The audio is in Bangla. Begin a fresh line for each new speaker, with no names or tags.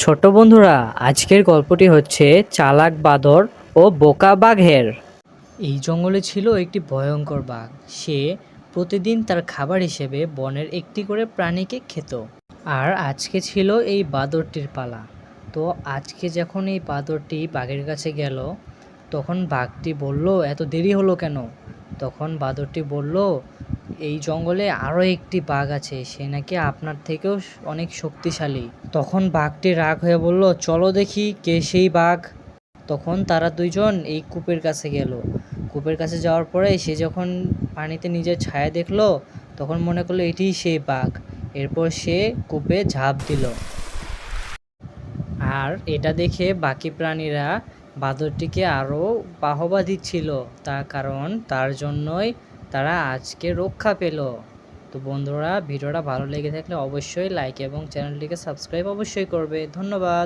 ছোট বন্ধুরা, আজকের গল্পটি হচ্ছে চালাক বাদর ও বোকা বাঘের। এই জঙ্গলে ছিল একটি ভয়ঙ্কর বাঘ। সে প্রতিদিন তার খাবার হিসেবে বনের একটি করে প্রাণীকে খেত। আর আজকে ছিল এই বাদরটির পালা। তো আজকে যখন এই বাদরটি বাঘের কাছে গেল, তখন বাঘটি বলল, এত দেরি হলো কেন? তখন বাদরটি বলল এই জঙ্গলে আরও একটি বাঘ আছে, সে নাকি আপনার থেকেও অনেক শক্তিশালী। তখন বাঘটি রাগ হয়ে বলল, চলো দেখি কে সেই বাঘ। তখন তারা দুইজন এই কূপের কাছে গেল। কূপের কাছে যাওয়ার পরে সে যখন পানিতে নিজের ছায়া দেখল, তখন মনে করল এটিই সেই বাঘ। এরপর সে কূপে ঝাঁপ দিল। আর এটা দেখে বাকি প্রাণীরা বাঁদরটিকে আরও বাহবা দিচ্ছিল। তার কারণ তার জন্যই তারা আজকে রক্ষা পেল। তো বন্ধুরা, ভিডিওটা ভালো লেগে থাকলে অবশ্যই লাইক এবং চ্যানেলটিকে সাবস্ক্রাইব অবশ্যই করবে। ধন্যবাদ।